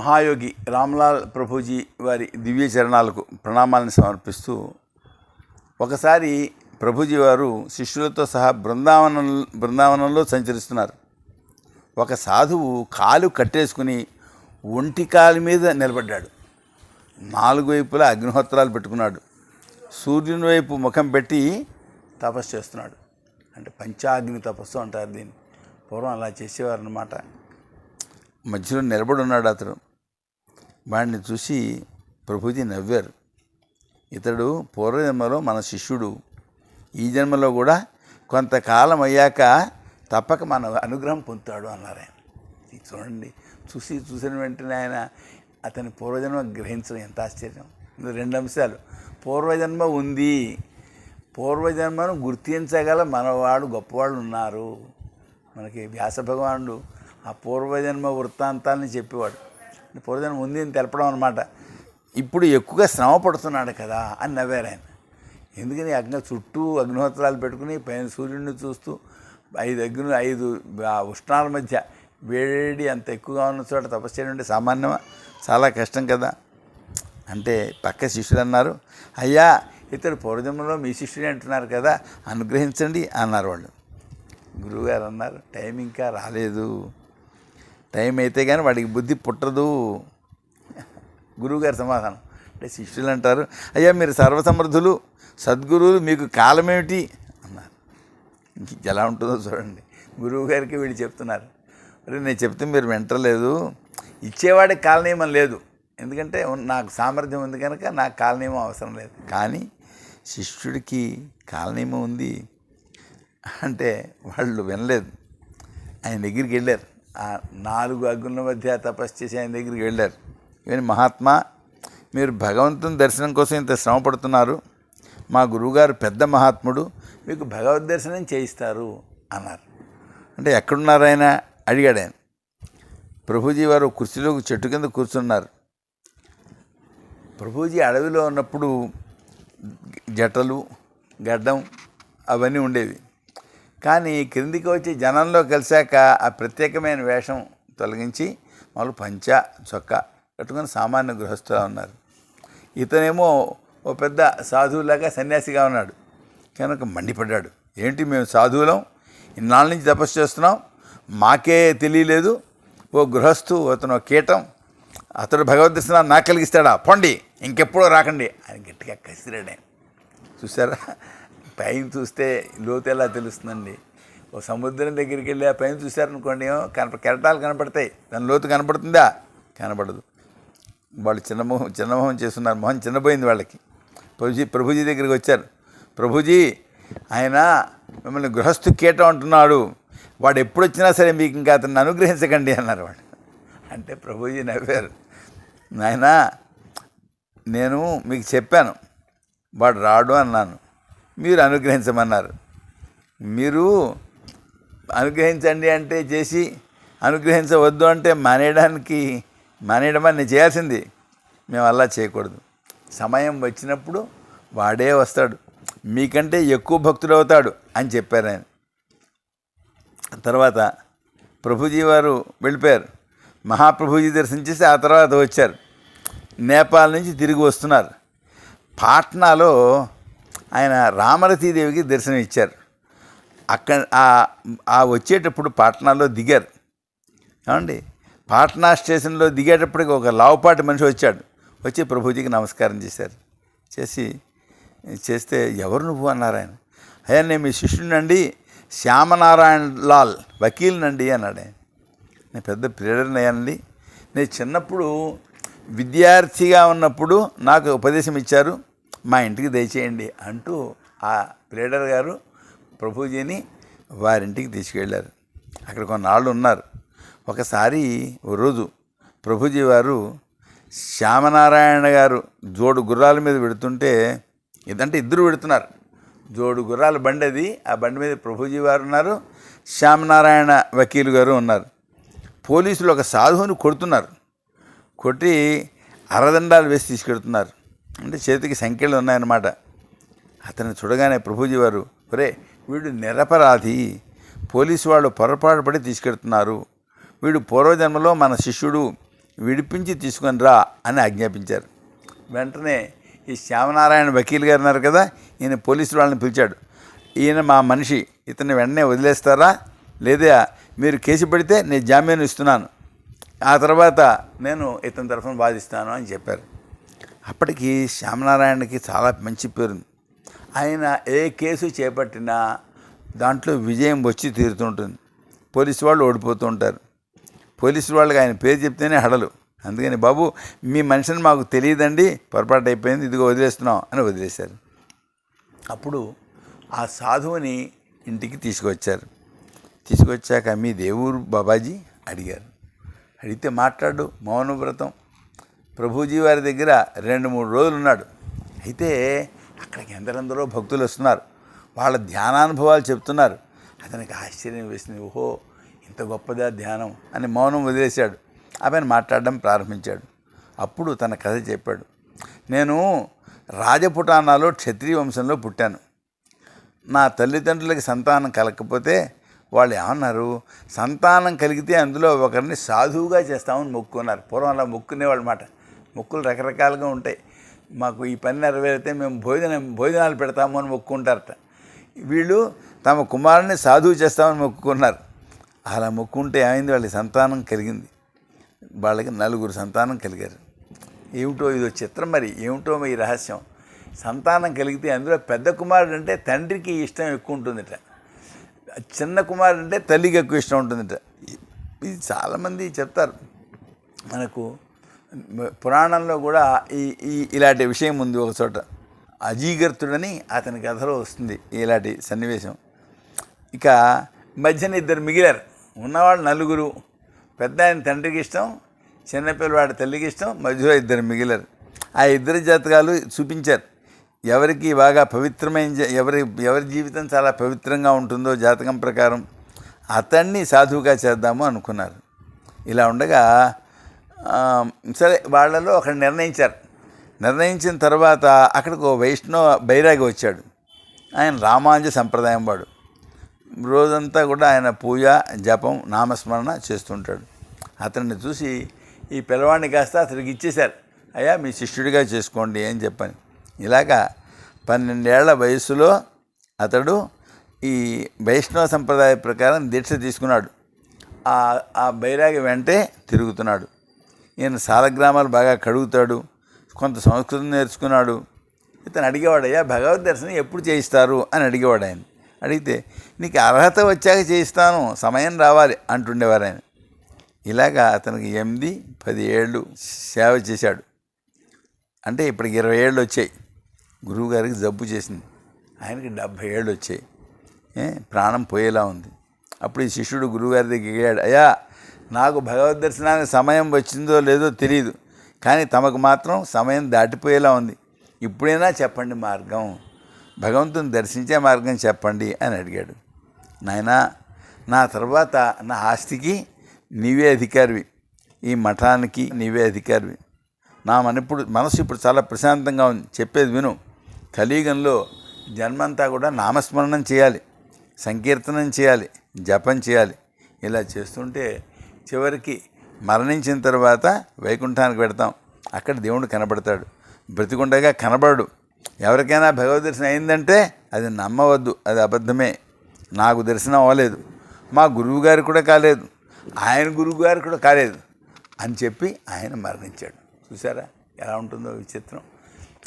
మహాయోగి రామ్లాల్ ప్రభుజీ వారి దివ్య చరణాలకు ప్రణామాలను సమర్పిస్తూ ఒకసారి ప్రభుజీ వారు శిష్యులతో సహా బృందావనం బృందావనంలో సంచరిస్తున్నారు. ఒక సాధువు కాలు కట్టేసుకుని ఒంటి కాలు మీద నిలబడ్డాడు. నాలుగు వైపులా అగ్నిహోత్రాలు పెట్టుకున్నాడు. సూర్యుని వైపు ముఖం పెట్టి తపస్సు చేస్తున్నాడు. అంటే పంచాగ్ని తపస్సు అంటారు దీన్ని. పూర్వం అలా చేసేవారు అన్నమాట మధ్యలో నిలబడి ఉన్నాడు అతడు. వాడిని చూసి ప్రభుజీ నవ్వారు. ఇతడు పూర్వజన్మలో మన శిష్యుడు. ఈ జన్మలో కూడా కొంతకాలం అయ్యాక తప్పక మన అనుగ్రహం పొందుతాడు అన్నారు ఆయన. ఇది చూడండి చూసి చూసిన వెంటనే ఆయన అతని పూర్వజన్మ గ్రహించడం ఎంత ఆశ్చర్యం. రెండు అంశాలు. పూర్వజన్మ ఉంది. పూర్వజన్మను గుర్తించగల మనవాడు గొప్పవాళ్ళు ఉన్నారు. మనకి వ్యాస భగవానుడు ఆ పూర్వజన్మ వృత్తాంతాలని చెప్పేవాడు. పొరుదన ఉంది అని తెలపడం అనమాట ఇప్పుడు ఎక్కువగా శ్రమ పడుతున్నాడు కదా అని నవ్వారు ఆయన. ఎందుకని అగ్ని చుట్టూ అగ్నిహోత్రాలు పెట్టుకుని పైన సూర్యుడిని చూస్తూ ఐదు అగ్ని ఐదు ఉష్ణాల మధ్య వేడి అంత ఎక్కువగా ఉన్న చోట తపస్సు చేయడం అంటే సామాన్యమా? చాలా కష్టం కదా. అంటే పక్క శిష్యులు అన్నారు అయ్యా ఇతడు పూర్వజన్మలో మీ శిష్యుడే అంటున్నారు కదా అనుగ్రహించండి అన్నారు వాళ్ళు. గురువుగారు అన్నారు టైం ఇంకా రాలేదు. టైం అయితే కానీ వాడికి బుద్ధి పుట్టదు. గురువుగారి సమాధానం. అంటే శిష్యులు అంటారు అయ్యా మీరు సర్వసమర్థులు సద్గురువులు మీకు కాలమేమిటి? అన్నారు. ఇంక ఎలా ఉంటుందో చూడండి. గురువు గారికి వీళ్ళు చెప్తున్నారు. మరి నేను చెప్తే మీరు వింటలేదు. ఇచ్చేవాడికి కాలనియమం లేదు. ఎందుకంటే నాకు సామర్థ్యం ఉంది కనుక నాకు కాలనియమం అవసరం లేదు. కానీ శిష్యుడికి కాలనియమం ఉంది అంటే వాళ్ళు వినలేదు. ఆయన దగ్గరికి వెళ్ళారు. నాలుగు అగ్నుల మధ్య తపస్సు చేసి ఆయన దగ్గరికి వెళ్ళారు. ఇవన్నీ మహాత్మా మీరు భగవంతుని దర్శనం కోసం ఇంత శ్రమ పడుతున్నారు. మా గురువుగారు పెద్ద మహాత్ముడు మీకు భగవద్ దర్శనం చేయిస్తారు అన్నారు. అంటే ఎక్కడున్నారు ఆయన? అడిగాడు ఆయన. ప్రభుజీ వారు కుర్చీలో చెట్టు కింద కూర్చున్నారు. ప్రభుజీ అడవిలో ఉన్నప్పుడు జటలు గడ్డం అవన్నీ ఉండేవి. కానీ క్రిందికి వచ్చి జనంలో కలిశాక ఆ ప్రత్యేకమైన వేషం తొలగించి మామూలు పంచ చొక్కా కట్టుకుని సామాన్య గృహస్థులా ఉన్నారు. ఇతనేమో ఓ పెద్ద సాధువులాగా సన్యాసిగా ఉన్నాడు. కనుక మండిపడ్డాడు. ఏంటి మేము సాధువులం? ఇన్నాళ్ళ నుంచి తపస్సు చేస్తున్నాం. మాకే తెలియలేదు. ఓ గృహస్థు అతను కీటం. అతడు భగవద్దర్శన నాకు కలిగిస్తాడా? పొండి. ఇంకెప్పుడో రాకండి. ఆయన గట్టిగా కసిరాడు ఆయన. చూసారా పైన చూస్తే లోతు ఎలా తెలుస్తుందండి. ఓ సముద్రం దగ్గరికి వెళ్ళి ఆ పైన చూశారనుకోండి ఏమో కనప కెరటాలు కనపడతాయి. దాని లోతు కనపడుతుందా? కనపడదు. వాళ్ళు చిన్నమోహం చిన్నమోహం చేస్తున్నారు. మొహం చిన్నపోయింది వాళ్ళకి. ప్రభుజీ ప్రభుజీ దగ్గరికి వచ్చారు. ప్రభుజీ ఆయన మిమ్మల్ని గృహస్థు కీటం అంటున్నాడు. వాడు ఎప్పుడు వచ్చినా సరే మీకు ఇంకా అతన్ని అనుగ్రహించకండి అన్నారు వాడు అంటే ప్రభుజీ నవ్వారు. నాయనా నేను మీకు చెప్పాను. వాడు రాడు అన్నాను. మీరు అనుగ్రహించమన్నారు. మీరు అనుగ్రహించండి అంటే చేసి అనుగ్రహించవద్దు అంటే మానేయడానికి మానేయడమని నేను చేయాల్సింది. మేము అలా చేయకూడదు. సమయం వచ్చినప్పుడు వాడే వస్తాడు. మీకంటే ఎక్కువ భక్తుడు అవుతాడు అని చెప్పారు ఆయన. తర్వాత ప్రభుజీ వారు వెళ్ళిపోయారు. మహాప్రభుజీ దర్శనం చేసి ఆ తర్వాత వచ్చారు. నేపాల్ నుంచి తిరిగి వస్తున్నారు. పాట్నాలో ఆయన రామరతీదేవికి దర్శనం ఇచ్చారు. అక్కడ ఆ- వచ్చేటప్పుడు పాట్నాలో దిగారు. ఏమండి? పాట్నా స్టేషన్లో దిగేటప్పటికి ఒక లావుపాటి మనిషి వచ్చాడు. వచ్చి ప్రభుజీకి నమస్కారం చేశారు. చేసి చేస్తే ఎవరు నువ్వు అన్నారు ఆయన. అయ్యా నేను మీ శిష్యుడినండి. శ్యామనారాయణ లాల్ వకీల్నండి అన్నాడు ఆయన. నేను పెద్ద ప్రేరణ అయ్యానండి నేను చిన్నప్పుడు విద్యార్థిగా ఉన్నప్పుడు నాకు ఉపదేశం ఇచ్చారు. మా ఇంటికి దయచేయండి అంటూ ఆ ప్లేడర్ గారు ప్రభుజీని వారింటికి తీసుకెళ్ళారు. అక్కడ కొన్నాళ్ళు ఉన్నారు. ఒకసారి ఓ రోజు ప్రభుజీ వారు శ్యామనారాయణ గారు జోడు గుర్రాల మీద పెడుతుంటే ఇదంటే ఇద్దరు పెడుతున్నారు జోడు గుర్రాల బండి అది. ఆ బండి మీద ప్రభుజీ వారు ఉన్నారు. శ్యామనారాయణ వకీలు గారు ఉన్నారు. పోలీసులు ఒక సాధువుని కొడుతున్నారు. కొట్టి అరదండాలు వేసి తీసుకెడుతున్నారు. అంటే చేతికి సంఖ్యలు ఉన్నాయన్నమాట. అతన్ని చూడగానే ప్రభుజీ వారు ఒరే వీడు నిరపరాధి. పోలీసు వాళ్ళు పొరపాటు పడి తీసుకెడుతున్నారు వీడు పూర్వజన్మలో మన శిష్యుడు విడిపించి తీసుకొని రా అని ఆజ్ఞాపించారు. వెంటనే ఈ శ్యామనారాయణ వకీల్ గారు ఉన్నారు కదా ఈయన పోలీసులు వాళ్ళని పిలిచాడు. ఈయన మా మనిషి ఇతన్ని వెంటనే వదిలేస్తారా? లేదా మీరు కేసు పెడితే నేను జామీను ఇస్తున్నాను. ఆ తర్వాత నేను ఇతని తరఫున వాదిస్తాను అని చెప్పారు. అప్పటికి శ్యామనారాయణకి చాలా మంచి పేరు. ఆయన ఏ కేసు చేపట్టినా దాంట్లో విజయం వచ్చి తీరుతుంటుంది. పోలీసు వాళ్ళు ఓడిపోతూ ఉంటారు. పోలీసు వాళ్ళకి ఆయన పేరు చెప్తేనే హడలు. అందుకని బాబు మీ మనిషిని మాకు తెలియదండి పొరపాటు అయిపోయింది ఇదిగో వదిలేస్తున్నాం అని వదిలేశారు. అప్పుడు ఆ సాధువుని ఇంటికి తీసుకొచ్చారు. తీసుకొచ్చాక మీ దేవురు బాబాజీ అడిగారు. అడిగితే మాట్లాడు మౌనవ్రతం ప్రభుజీ వారి దగ్గర రెండు మూడు రోజులు ఉన్నాడు అయితే అక్కడికి ఎందరందరో భక్తులు వస్తున్నారు. వాళ్ళ ధ్యానానుభవాలు చెప్తున్నారు. అతనికి ఆశ్చర్యం వేసింది. ఓహో ఇంత గొప్పదా ధ్యానం అని మౌనం వదిలేశాడు. ఆమెను మాట్లాడడం ప్రారంభించాడు. అప్పుడు తన కథ చెప్పాడు. నేను రాజపుటానాలో క్షత్రియ వంశంలో పుట్టాను. నా తల్లిదండ్రులకి సంతానం కలగకపోతే వాళ్ళు ఏమన్నారు? సంతానం కలిగితే అందులో ఒకరిని సాధువుగా చేస్తామని మొక్కుకున్నారు. పూర్వం అలా మొక్కునేవాళ్ళమాట మొక్కులు రకరకాలుగా ఉంటాయి. మాకు ఈ పని నెరవేరితే మేము భోజనం భోజనాలు పెడతాము అని మొక్కుంటారట. వీళ్ళు తమ కుమారుని సాధువు చేస్తామని మొక్కుకున్నారు. అలా మొక్కుంటే ఏమైంది? వాళ్ళకి సంతానం కలిగింది. వాళ్ళకి నలుగురు సంతానం కలిగారు. ఏమిటో ఇదో చిత్రం మరి ఏమిటో ఈ రహస్యం. సంతానం కలిగితే అందులో పెద్ద కుమారుడు అంటే తండ్రికి ఇష్టం ఎక్కువ ఉంటుందిట. చిన్న కుమారుడు అంటే తల్లికి ఎక్కువ ఇష్టం ఉంటుందిట. ఇది చాలామంది చెప్తారు. మనకు పురాణంలో కూడా ఈ ఈ ఇలాంటి విషయం ఉంది ఒక చోట. అజీగర్తుడని అతని కథలో వస్తుంది ఇలాంటి సన్నివేశం. ఇక మధ్యన ఇద్దరు మిగిలారు. ఉన్నవాళ్ళు నలుగురు. పెద్ద ఆయన తండ్రికి ఇష్టం చిన్నపిల్లవాడి తల్లికి ఇష్టం మధ్యలో ఇద్దరు మిగిలారు. ఆ ఇద్దరు జాతకాలు చూపించారు. ఎవరికి బాగా పవిత్రమైన ఎవరి ఎవరి జీవితం చాలా పవిత్రంగా ఉంటుందో జాతకం ప్రకారం అతన్ని సాధువుగా చేద్దాము అనుకున్నారు. ఇలా ఉండగా సరే వాళ్ళలో అక్కడ నిర్ణయించారు. నిర్ణయించిన తర్వాత అక్కడికి ఓ వైష్ణవ బైరాగి వచ్చాడు. ఆయన రామాంజ సంప్రదాయం వాడు. రోజంతా కూడా ఆయన పూజ జపం నామస్మరణ చేస్తుంటాడు. అతన్ని చూసి ఈ పిల్లవాడిని కాస్త అతనికి ఇచ్చేశారు. అయ్యా మీ శిష్యుడిగా చేసుకోండి అని చెప్పని. ఇలాగా పన్నెండేళ్ళ వయసులో అతడు ఈ వైష్ణవ సంప్రదాయ ప్రకారం దీక్ష తీసుకున్నాడు. ఆ ఆ బైరాగి వెంటే తిరుగుతున్నాడు. ఈయన సాలగ్రామాలు బాగా కడుగుతాడు కొంత సంస్కృతం నేర్చుకున్నాడు. ఇతను అడిగేవాడు అయ్యా భగవద్ దర్శనం ఎప్పుడు చేయిస్తారు? అని అడిగేవాడు ఆయన. అడిగితే నీకు అర్హత వచ్చాక చేయిస్తాను సమయం రావాలి అంటుండేవారు ఆయన. ఇలాగా అతనికి ఎనిమిది పది ఏళ్ళు సేవ చేశాడు. అంటే ఇప్పటికి ఇరవై ఏళ్ళు వచ్చాయి. గురువుగారికి జబ్బు చేసింది. ఆయనకి డెబ్భై ఏళ్ళు వచ్చాయి. ప్రాణం పోయేలా ఉంది. అప్పుడు ఈ శిష్యుడు గురువుగారి దగ్గరికి వెళ్ళాడు అయ్యా నాకు భగవద్ దర్శనానికి సమయం వచ్చిందో లేదో తెలియదు కానీ తమకు మాత్రం సమయం దాటిపోయేలా ఉంది. ఇప్పుడైనా చెప్పండి మార్గం. భగవంతుని దర్శించే మార్గం చెప్పండి అని అడిగాడు. నాయనా నా తర్వాత నా ఆస్తికి నీవే అధికారివి. ఈ మఠానికి నీవే అధికారివి. నా మన ఇప్పుడు మనసు ఇప్పుడు చాలా ప్రశాంతంగా ఉంది. చెప్పేది విను. కలియుగంలో జన్మంతా కూడా నామస్మరణం చేయాలి. సంకీర్తనం చేయాలి. జపం చేయాలి. ఇలా చేస్తుంటే చివరికి మరణించిన తర్వాత వైకుంఠానికి పెడతాం. అక్కడ దేవుడు కనబడతాడు. బ్రతికుండగా కనబడడు. ఎవరికైనా భగవద్ దర్శనం అయిందంటే అది నమ్మవద్దు. అది అబద్ధమే. నాకు దర్శనం అవ్వలేదు. మా గురువు గారికి కూడా కాలేదు. ఆయన గురువు గారికి కూడా కాలేదు అని చెప్పి ఆయన మరణించాడు. చూసారా ఎలా ఉంటుందో విచిత్రం.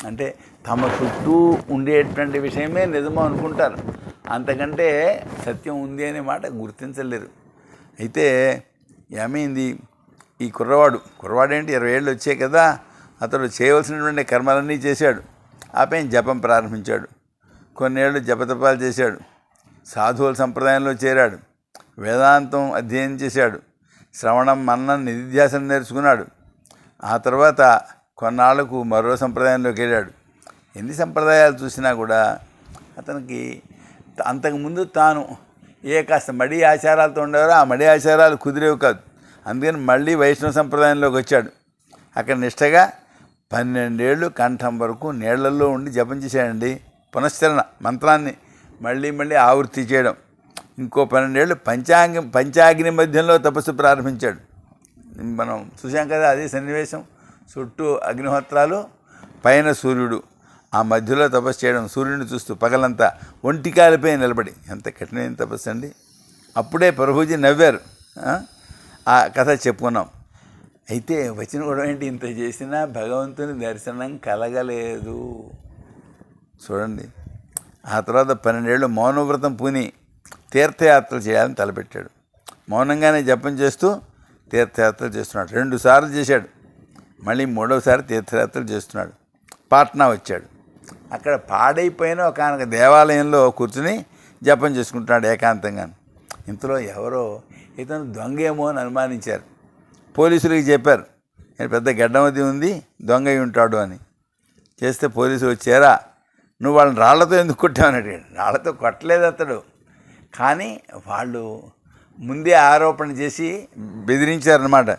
అంటే తమ చుట్టూ ఉండేటువంటి విషయమే నిజమో అనుకుంటారు. అంతకంటే సత్యం ఉంది అనే మాట గుర్తించలేరు. అయితే ఏమైంది? ఈ కుర్రవాడు కుర్రవాడేంటి? ఇరవై ఏళ్ళు వచ్చాయి కదా అతడు చేయవలసినటువంటి కర్మలన్నీ చేశాడు. ఆపై జపం ప్రారంభించాడు. కొన్నేళ్ళు జపతపాలు చేశాడు. సాధువుల సంప్రదాయంలో చేరాడు. వేదాంతం అధ్యయనం చేశాడు. శ్రవణం మన్నం నిధిధ్యాసనం నేర్చుకున్నాడు. ఆ తర్వాత కొన్నాళ్ళకు మరో సంప్రదాయంలోకి వెళ్ళాడు. ఎన్ని సంప్రదాయాలు చూసినా కూడా అతనికి అంతకుముందు తాను ఏ కాస్త మడి ఆచారాలతో ఉండేవారో ఆ మడి ఆచారాలు కుదిరేవి కాదు. అందుకని మళ్ళీ వైష్ణవ సంప్రదాయంలోకి వచ్చాడు. అక్కడ నిష్టగా పన్నెండేళ్ళు కంఠం వరకు నీళ్ళలో ఉండి జపం చేశాడండి. పునశ్చరణ మంత్రాన్ని మళ్ళీ మళ్ళీ ఆవృత్తి చేయడం. ఇంకో పన్నెండేళ్ళు పంచాంగ పంచాగ్ని మధ్యంలో తపస్సు ప్రారంభించాడు. మనం చూసాం కదా అదే సన్నివేశం. చుట్టూ అగ్నిహోత్రాలు పైన సూర్యుడు. ఆ మధ్యలో తపస్సు చేయడం సూర్యుడిని చూస్తూ పగలంతా ఒంటి నిలబడి ఎంత కఠినమైన తపస్సు అండి. అప్పుడే ప్రభుజీ నవ్వారు ఆ? ఆ కథ చెప్పుకున్నాం. అయితే వచ్చిన కూడా ఏంటి? ఇంత చేసినా భగవంతుని దర్శనం కలగలేదు. చూడండి ఆ తర్వాత పన్నెండేళ్ళు మౌనవ్రతం పూని తీర్థయాత్రలు చేయాలని తలపెట్టాడు. మౌనంగానే జపం చేస్తూ తీర్థయాత్రలు చేస్తున్నాడు. రెండు సార్లు చేశాడు. మళ్ళీ మూడవసారి తీర్థయాత్రలు చేస్తున్నాడు. పాట్నా వచ్చాడు. అక్కడ పాడైపోయిన ఒక దేవాలయంలో కూర్చుని జపం చేసుకుంటున్నాడు ఏకాంతంగా. ఇంతలో ఎవరో ఇతను దొంగేమో అని అనుమానించారు. పోలీసులకి చెప్పారు నేను పెద్ద గడ్డమది ఉంది దొంగ ఉంటాడు అని. చేస్తే పోలీసులు వచ్చారా నువ్వు వాళ్ళని రాళ్ళతో ఎందుకు కొట్టావని అడిగాడు. రాళ్ళతో కొట్టలేదు అతడు. కానీ వాళ్ళు ముందే ఆరోపణ చేసి బెదిరించారనమాట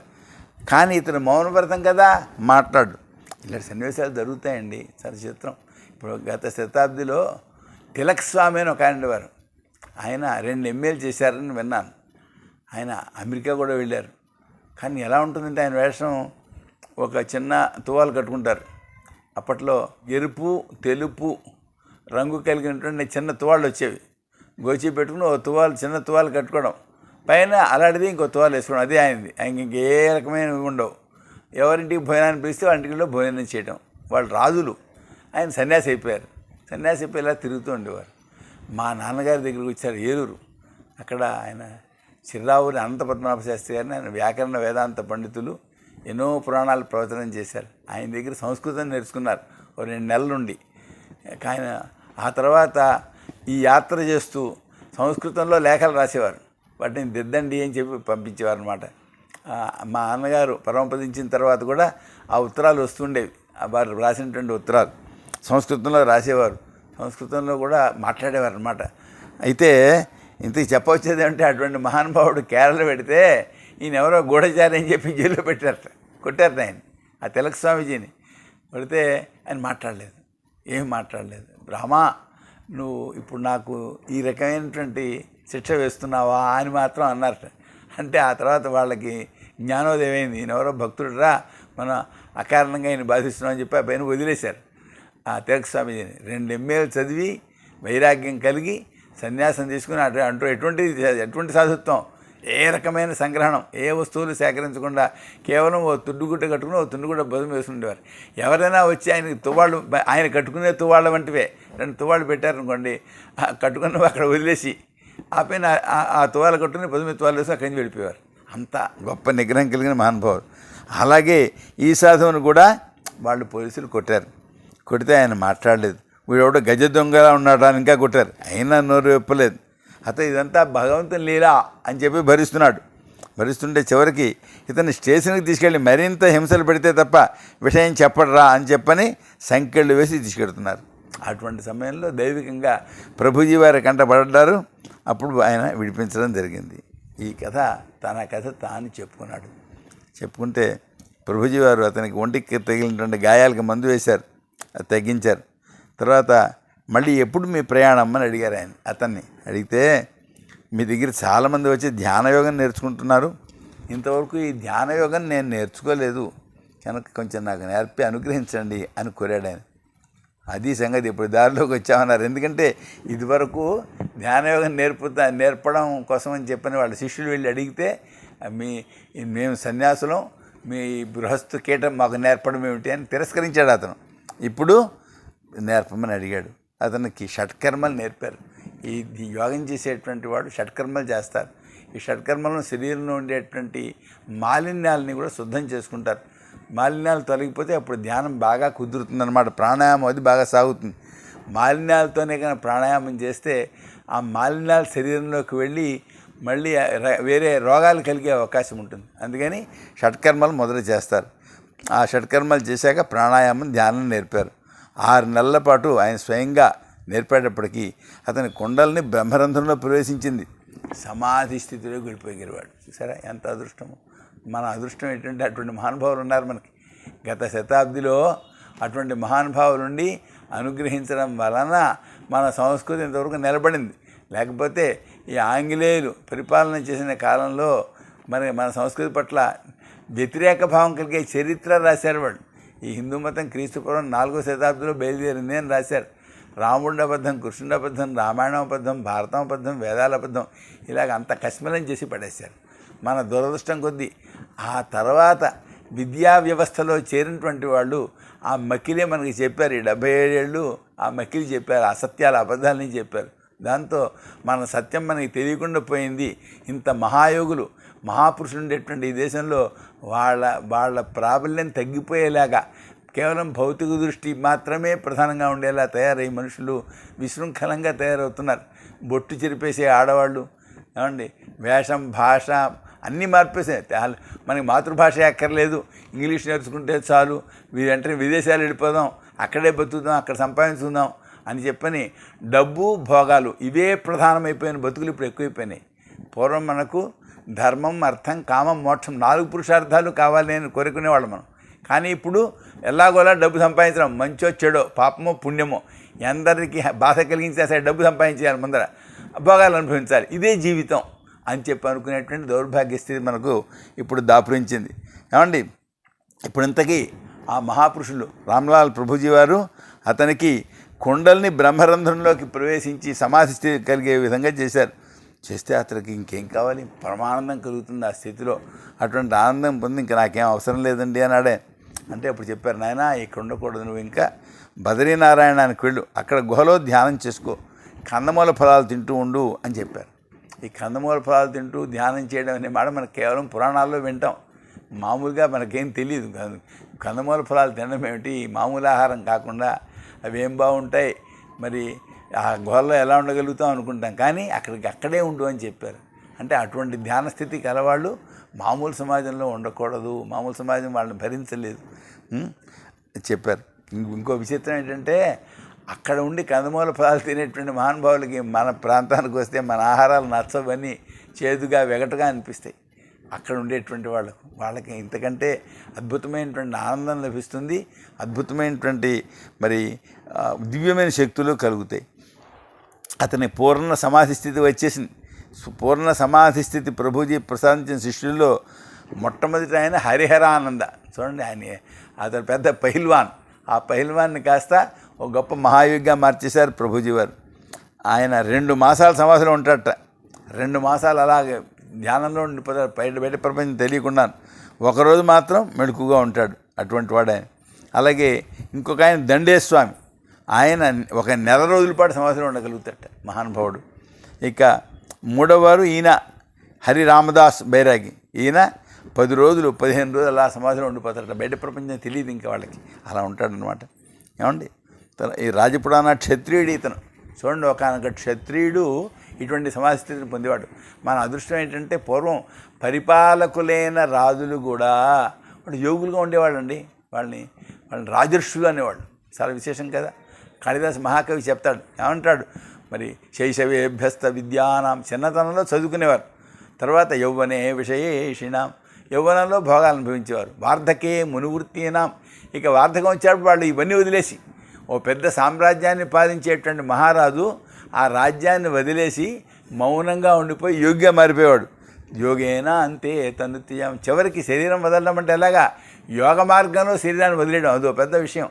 కానీ ఇతను మౌనవ్రతం కదా మాట్లాడు. ఇలాంటి సన్నివేశాలు జరుగుతాయండి చాలా చిత్రం ఇప్పుడు గత శతాబ్దిలో తిలక్ స్వామి అని ఒక ఆయన ఉండేవారు. ఆయన రెండు ఎమ్మెల్యే చేశారని విన్నాను. ఆయన అమెరికా కూడా వెళ్ళారు. కానీ ఎలా ఉంటుందంటే ఆయన వేషం ఒక చిన్న తువాలు కట్టుకుంటారు. అప్పట్లో ఎరుపు తెలుపు రంగు కలిగినటువంటి చిన్న తువాళ్ళు వచ్చేవి. గోచి పెట్టుకుని ఓ తువాలు చిన్న తువాలు కట్టుకోవడం. పైన అలాంటిది ఇంకో తువాలు వేసుకోవడం. అదే ఆయనది. ఆయన ఇంకే రకమైనవి ఉండవు. ఎవరింటికి భోజనాన్ని పిలిస్తే వాళ్ళ ఇంటికి భోజనం చేయడం వాళ్ళు రాజులు. ఆయన సన్యాసి అయిపోయారు. సన్యాసి అయిపోయి ఇలా తిరుగుతూ ఉండేవారు. మా నాన్నగారి దగ్గరికి వచ్చారు ఏలూరు. అక్కడ ఆయన చిర్రావురి అనంతపద్మనాభ శాస్త్రి గారిని ఆయన వ్యాకరణ వేదాంత పండితులు ఎన్నో పురాణాలు ప్రవచనం చేశారు. ఆయన దగ్గర సంస్కృతం నేర్చుకున్నారు. ఓ రెండు నెలల నుండి ఆయన ఆ తర్వాత ఈ యాత్ర చేస్తూ సంస్కృతంలో లేఖలు రాసేవారు. వాటిని దిద్దండి అని చెప్పి పంపించేవారు అనమాట మా అన్నగారు పరమపదించిన తర్వాత కూడా ఆ ఉత్తరాలు వస్తుండేవి ఆ వారు రాసినటువంటి ఉత్తరాలు. సంస్కృతంలో రాసేవారు. సంస్కృతంలో కూడా మాట్లాడేవారు అనమాట అయితే ఇంతకు చెప్పవచ్చేది అంటే అటువంటి మహానుభావుడు కేరళ పెడితే ఈయన ఎవరో గూఢచారి అని చెప్పి జైల్లో పెట్టారట కొట్టారట ఆయన ఆ తిలక స్వామీజీని. కొడితే ఆయన మాట్లాడలేదు ఏం మాట్లాడలేదు. రామా నువ్వు ఇప్పుడు నాకు ఈ రకమైనటువంటి శిక్ష వేస్తున్నావా? అని మాత్రం అన్నారట. అంటే ఆ తర్వాత వాళ్ళకి జ్ఞానోదయం అయింది ఈయన ఎవరో భక్తుడు రా మనం అకారణంగా ఆయన బాధిస్తున్నామని చెప్పి ఆ పైన వదిలేశారు. ఆ తిలక స్వామీజీని రెండు ఎంఏలు చదివి వైరాగ్యం కలిగి సన్యాసం తీసుకుని అటు అంటూ ఎటువంటి ఎటువంటి సాధుత్వం ఏ రకమైన సంగ్రహణం ఏ వస్తువులు సేకరించకుండా కేవలం ఓ తుడ్డుగుడ్డ కట్టుకుని ఓ తుండుగుడ్డ భుజం వేసుకుండేవారు ఎవరైనా వచ్చి ఆయన తువాళ్ళు ఆయన కట్టుకునే తువాళ్ళ వంటివే. రెండు తువాళ్ళు పెట్టారనుకోండి ఆ అక్కడ వదిలేసి ఆ పైన ఆ- తువాళ్ళు తువాలు కట్టుకుని భుజం తువాలు వేసి అక్కడి నుంచి వెళ్ళిపోయేవారు. అంత గొప్ప నిగ్రహం కలిగిన మహానుభావులు అలాగే ఈ సాధువును కూడా వాళ్ళు పోలీసులు కొట్టారు. కొడితే ఆయన మాట్లాడలేదు. వీడెవడో గజ దొంగలా ఉన్నాడు అని ఇంకా కొట్టారు. అయినా నోరు చెప్పలేదు అతను ఇదంతా భగవంతుని లీలా అని చెప్పి భరిస్తున్నాడు. భరిస్తుంటే చివరికి ఇతన్ని స్టేషన్కి తీసుకెళ్ళి మరింత హింసలు పెడితే తప్ప విషయం చెప్పడరా అని చెప్పని సంకెళ్ళు వేసి తీసుకెడుతున్నారు. అటువంటి సమయంలో దైవికంగా ప్రభుజీ వారి కంట పడ్డారు. అప్పుడు ఆయన విడిపించడం జరిగింది. ఈ కథ తన కథ తాను చెప్పుకున్నాడు. చెప్పుకుంటే ప్రభుజీ వారు అతనికి ఒంటికి తగిలినటువంటి గాయాలకు మందు వేశారు. తగ్గించారు తర్వాత మళ్ళీ ఎప్పుడు మీ ప్రయాణం అని అడిగారు ఆయన అతన్ని. అడిగితే మీ దగ్గర చాలామంది వచ్చి ధ్యానయోగం నేర్చుకుంటున్నారు. ఇంతవరకు ఈ ధ్యానయోగం నేను నేర్చుకోలేదు. కనుక కొంచెం నాకు నేర్పి అనుగ్రహించండి అని కోరాడు ఆయన. అది సంగతి ఇప్పుడు దారిలోకి వచ్చామన్నారు. ఎందుకంటే ఇదివరకు ధ్యానయోగం నేర్పుతా నేర్పడం కోసం అని చెప్పని వాళ్ళ శిష్యులు వెళ్ళి అడిగితే మీ మేము సన్యాసులం మీ గృహస్థు కీటం మాకు నేర్పడం ఏమిటి? అని తిరస్కరించాడు అతను. ఇప్పుడు నేర్పమని అడిగాడు. అతనికి షట్కర్మలు నేర్పారు. ఈ యోగం చేసేటువంటి వాడు షట్కర్మలు చేస్తారు. ఈ షట్కర్మలను శరీరంలో ఉండేటువంటి మాలిన్యాలని కూడా శుద్ధం చేసుకుంటారు. మాలిన్యాలు తొలగిపోతే అప్పుడు ధ్యానం బాగా కుదురుతుందన్నమాట. ప్రాణాయామం అది బాగా సాగుతుంది. మాలిన్యాలతోనే కానీ ప్రాణాయామం చేస్తే ఆ మాలిన్యాలు శరీరంలోకి వెళ్ళి మళ్ళీ వేరే రోగాలు కలిగే అవకాశం ఉంటుంది. అందుకని షట్కర్మలు మొదలు చేస్తారు. ఆ షట్కర్మలు చేశాక ప్రాణాయామం ధ్యానం నేర్పారు. ఆరు నెలల పాటు ఆయన స్వయంగా నేర్పేటప్పటికీ అతని కుండల్ని బ్రహ్మరంధ్రంలో ప్రవేశించింది. సమాధి స్థితిలో వెళ్ళిపోయేవాడు చూసారా? ఎంత అదృష్టము. మన అదృష్టం ఏంటంటే అటువంటి మహానుభావులు ఉన్నారు మనకి. గత శతాబ్దిలో అటువంటి మహానుభావులుండి అనుగ్రహించడం వలన మన సంస్కృతి ఇంతవరకు నిలబడింది. లేకపోతే ఈ ఆంగ్లేయులు పరిపాలన చేసిన కాలంలో మరి మన సంస్కృతి పట్ల వ్యతిరేక భావం కలిగే చరిత్ర రాశారు వాళ్ళు. ఈ హిందూ మతం క్రీస్తుపూర్వం నాలుగో శతాబ్దిలో బయలుదేరింది అని రాశారు. రాముండబద్ధం కృష్ణుడబద్ధం కృష్ణుడు భారతాబద్ధం రామాయణం అబద్ధం భారతం ఇలాగ అంత కశ్మలం చేసి పడేశారు. మన దురదృష్టం కొద్దీ ఆ తర్వాత విద్యా వ్యవస్థలో చేరినటువంటి వాళ్ళు ఆ మకిలే మనకి చెప్పారు. ఈ డెబ్బై ఏడేళ్ళు ఆ మకిలి చెప్పారు అసత్యాల అబద్ధాలని చెప్పారు. దాంతో మన సత్యం మనకి తెలియకుండా పోయింది. ఇంత మహాయోగులు మహాపురుషులు ఉండేటువంటి ఈ దేశంలో వాళ్ళ వాళ్ళ ప్రాబల్యం తగ్గిపోయేలాగా కేవలం భౌతిక దృష్టి మాత్రమే ప్రధానంగా ఉండేలా తయారై మనుషులు విశృంఖలంగా తయారవుతున్నారు. బొట్టు చెరిపేసే ఆడవాళ్ళు ఏమండి వేషం భాష అన్నీ మార్పేసాయి. మనకి మాతృభాష అక్కర్లేదు ఇంగ్లీష్ నేర్చుకుంటే చాలు వెంటనే విదేశాలు వెళ్ళిపోదాం అక్కడే బతుకుదాం అక్కడ సంపాదించుకుందాం అని చెప్పని డబ్బు భోగాలు ఇవే ప్రధానమైపోయిన బతుకులు ఇప్పుడు ఎక్కువైపోయినాయి. పూర్వం మనకు ధర్మం అర్థం కామం మోక్షం నాలుగు పురుషార్థాలు కావాలి అని కోరుకునేవాళ్ళం మనం. కానీ ఇప్పుడు ఎలాగోలా డబ్బు సంపాదించడం మంచో చెడో పాపమో పుణ్యమో ఎందరికి బాధ కలిగించేసే డబ్బు సంపాదించేయాలి ముందర. భోగాలు అనుభవించాలి. ఇదే జీవితం అని చెప్పి అనుకునేటువంటి దౌర్భాగ్య స్థితి మనకు ఇప్పుడు దాపురించింది. ఏమండి? ఇప్పుడు ఇంతకీ ఆ మహాపురుషులు రామ్లాల్ ప్రభుజీ వారు అతనికి కుండల్ని బ్రహ్మరంధ్రంలోకి ప్రవేశించి సమాధి స్థితి కలిగే విధంగా చేశారు. చేస్తే అతనికి ఇంకేం కావాలి? పరమానందం కలుగుతుంది ఆ స్థితిలో. అటువంటి ఆనందం పొంది ఇంకా నాకేం అవసరం లేదండి అన్నాడే. అంటే అప్పుడు చెప్పారు నాయన ఇక్కడ ఉండకూడదు నువ్వు ఇంకా. బదరీనారాయణానికి వెళ్ళు. అక్కడ గుహలో ధ్యానం చేసుకో. కందమూల ఫలాలు తింటూ ఉండు అని చెప్పారు. ఈ కందమూల ఫలాలు తింటూ ధ్యానం చేయడం అనే మాట మనకు కేవలం పురాణాల్లో వింటాం. మామూలుగా మనకేం తెలియదు కాదు కందమూల ఫలాలు తినడం ఏమిటి? మామూలు ఆహారం కాకుండా అవి ఏం బాగుంటాయి? మరి ఆ గుహల్లో ఎలా ఉండగలుగుతాం అనుకుంటాం. కానీ అక్కడికి అక్కడే ఉండు అని చెప్పారు. అంటే అటువంటి ధ్యాన స్థితి కలవాళ్ళు మామూలు సమాజంలో ఉండకూడదు మామూలు సమాజం వాళ్ళని భరించలేదు. చెప్పారు. ఇంకో విచిత్రం ఏంటంటే అక్కడ ఉండి కందమూల ఫలాలు తినేటువంటి మహానుభావులకి మన ప్రాంతానికి వస్తే మన ఆహారాలు నచ్చవని చేదుగా వెగటగా అనిపిస్తాయి. అక్కడ ఉండేటువంటి వాళ్ళకు వాళ్ళకి ఇంతకంటే అద్భుతమైనటువంటి ఆనందం లభిస్తుంది. అద్భుతమైనటువంటి మరి దివ్యమైన శక్తులు కలుగుతాయి. అతని పూర్ణ సమాధి స్థితి వచ్చేసింది. పూర్ణ సమాధి స్థితి ప్రభుజీ ప్రసాదించిన శిష్యుల్లో మొట్టమొదటి ఆయన హరిహరానంద. చూడండి ఆయన అతను పెద్ద పహిల్వాన్. ఆ పహిల్వాన్ని కాస్త ఒక గొప్ప మహాయుగ్గా మార్చేశారు ప్రభుజీ వారు. ఆయన రెండు మాసాల సమాధిలో ఉంటాడట రెండు మాసాలు అలాగే ధ్యానంలో ఉండిపోతాడు బయట బయట ప్రపంచం తెలియకుండా ఒకరోజు మాత్రం మెడుకుగా ఉంటాడు అటువంటి వాడు ఆయన. అలాగే ఇంకొక ఆయన దండేస్వామి. ఆయన ఒక నెల రోజుల పాటు సమాధిలో ఉండగలుగుతాడట మహానుభావుడు. ఇక మూడవవారు ఈయన హరి రామదాస్ బైరాగి. ఈయన పది రోజులు పదిహేను రోజులు అలా సమాధిలో ఉండిపోతాడట బయట ప్రపంచం తెలియదు ఇంకా వాళ్ళకి. అలా ఉంటాడనమాట ఏమండి? తన ఈ రాజపురాణ క్షత్రియుడు ఇతను. చూడండి ఒకనొక క్షత్రియుడు ఇటువంటి సమాజ స్థితిని పొందేవాడు. మన అదృష్టం ఏంటంటే పూర్వం పరిపాలకులైన రాజులు కూడా వాళ్ళు యోగులుగా ఉండేవాళ్ళండి. వాళ్ళని వాళ్ళని రాజర్షులు అనేవాళ్ళు. చాలా విశేషం కదా. కాళిదాస మహాకవి చెప్తాడు. ఏమంటాడు? మరి శైశవేభ్యస్త విద్యానాం చిన్నతనంలో చదువుకునేవారు. తర్వాత యౌవనే విషయేషిణాం. యౌవనంలో భోగాలు అనుభవించేవారు. వార్ధకే మునివృత్తీనాం ఇక వార్ధకం వచ్చేటప్పుడు వాళ్ళు ఇవన్నీ వదిలేసి ఓ పెద్ద సామ్రాజ్యాన్ని పాలించేటువంటి మహారాజు ఆ రాజ్యాన్ని వదిలేసి మౌనంగా ఉండిపోయి యోగ్యం మారిపోయేవాడు. యోగేనా అంతే తను చివరికి శరీరం వదలడం అంటే ఎలాగా? యోగ మార్గంలో శరీరాన్ని వదిలేయడం. అదో పెద్ద విషయం.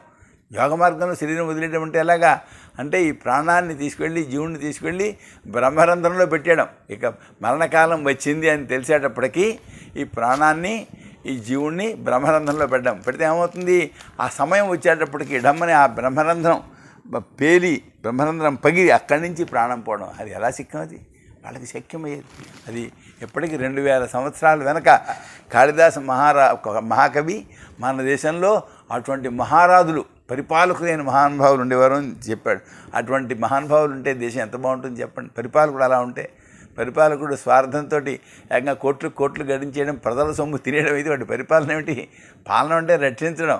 యోగ మార్గంలో శరీరం వదిలేయడం అంటే ఎలాగా? అంటే ఈ ప్రాణాన్ని తీసుకెళ్ళి జీవుని తీసుకెళ్ళి బ్రహ్మరంధ్రంలో పెట్టేయడం. ఇక మరణకాలం వచ్చింది అని తెలిసేటప్పటికీ ఈ ప్రాణాన్ని ఈ జీవుణ్ణి బ్రహ్మరంధ్రంలో పెట్టడం. పెడితే ఏమవుతుంది? ఆ సమయం వచ్చేటప్పటికి డమ్మని ఆ బ్రహ్మరంధ్రం పేలి బ్రహ్మరంధ్రం పగిలి అక్కడి నుంచి ప్రాణం పోవడం. అది ఎలా సిక్కం అది? వాళ్ళకి శక్యమయ్యేది. అది ఎప్పటికీ రెండు వేల సంవత్సరాల వెనక కాళిదాస మహారా ఒక మహాకవి మన దేశంలో అటువంటి మహారాజులు పరిపాలకులైన మహానుభావులు ఉండేవారు అని చెప్పాడు. అటువంటి మహానుభావులు ఉంటే దేశం ఎంత బాగుంటుంది చెప్పండి. పరిపాలకుడు అలా ఉంటే పరిపాలకుడు స్వార్థంతో ఏకంగా కోట్లు కోట్లు గడించేయడం ప్రజల సొమ్ము తినేయడం ఇది వాటి పరిపాలన ఏమిటి? పాలన అంటే రక్షించడం.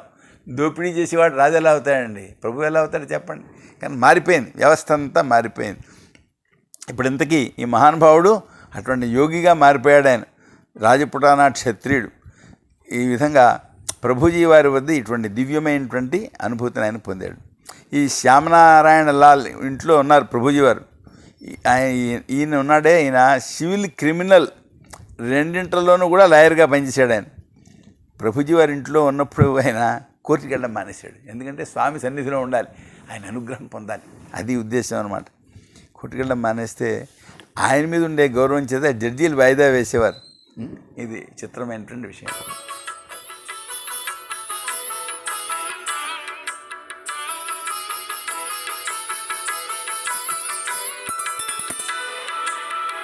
దోపిడీ చేసేవాడు రాజు ఎలా అవుతాడండి? ప్రభు ఎలా అవుతాడు చెప్పండి. కానీ మారిపోయింది. వ్యవస్థ అంతా మారిపోయింది. ఇప్పుడు ఇంతకీ ఈ మహానుభావుడు అటువంటి యోగిగా మారిపోయాడు ఆయన. రాజపుటానా క్షత్రియుడు. ఈ విధంగా ప్రభుజీ వారి వద్ద ఇటువంటి దివ్యమైనటువంటి అనుభూతిని ఆయన పొందాడు. ఈ శ్యామనారాయణ లాల్ ఇంట్లో ఉన్నారు ప్రభుజీ వారు. ఆయన ఈయన ఉన్నాడే ఈయన సివిల్ క్రిమినల్ రెండింటిలోనూ కూడా లాయర్గా పనిచేశాడు ఆయన. ప్రభుజీ వారి ఇంట్లో ఉన్నప్పుడు ఆయన కోర్టుకి వెళ్ళడం మానేశాడు. ఎందుకంటే స్వామి సన్నిధిలో ఉండాలి ఆయన అనుగ్రహం పొందాలి. అది ఉద్దేశం అనమాట కోర్టుకి వెళ్ళడం మానేస్తే ఆయన మీద ఉండే గౌరవం చేత జడ్జీలు వాయిదా వేసేవారు. ఇది చిత్రమైనటువంటి విషయం.